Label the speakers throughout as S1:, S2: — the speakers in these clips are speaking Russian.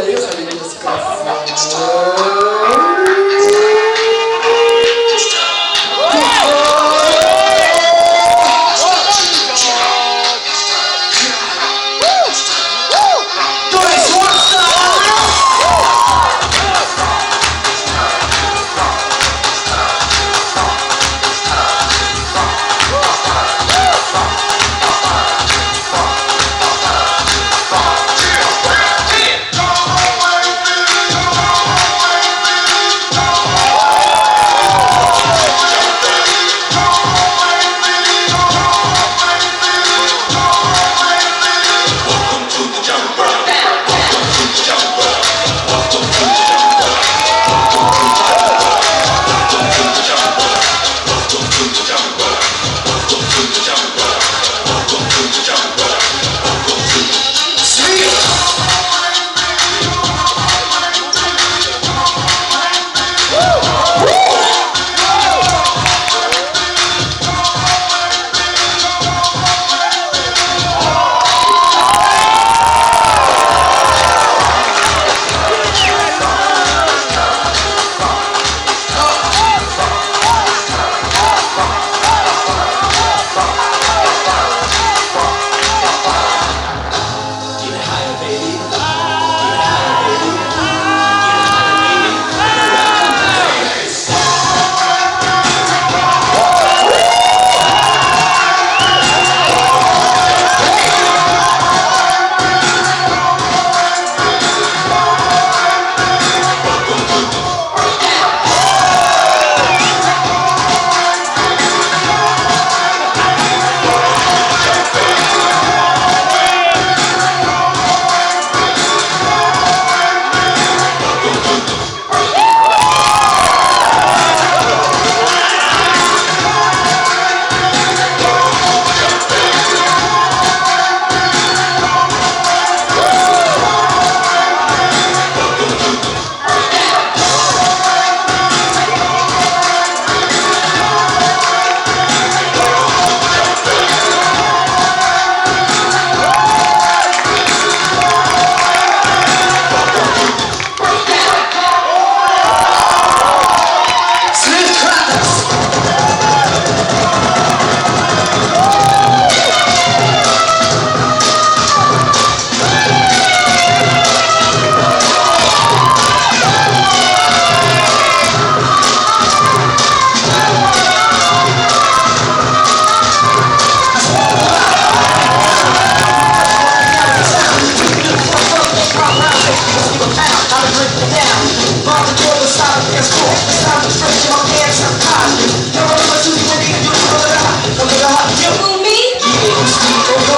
S1: ellos a vivir down. It's time to
S2: my pants, I'm tired. You're a little too many, a me?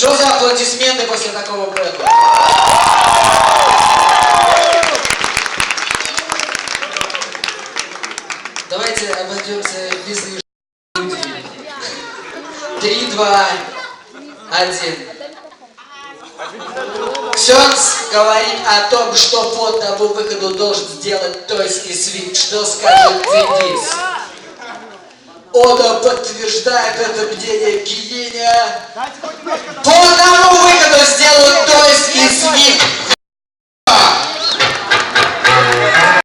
S1: Что за аплодисменты после такого бэкла? Давайте обойдемся без лишних людей. Три, два, один. Ксенс говорит о том, что по тому выходу должен сделать тойский свит. Что скажет Денис? Ода подтверждает это мнение Гиеня. По одному выходу сделают тойский свит.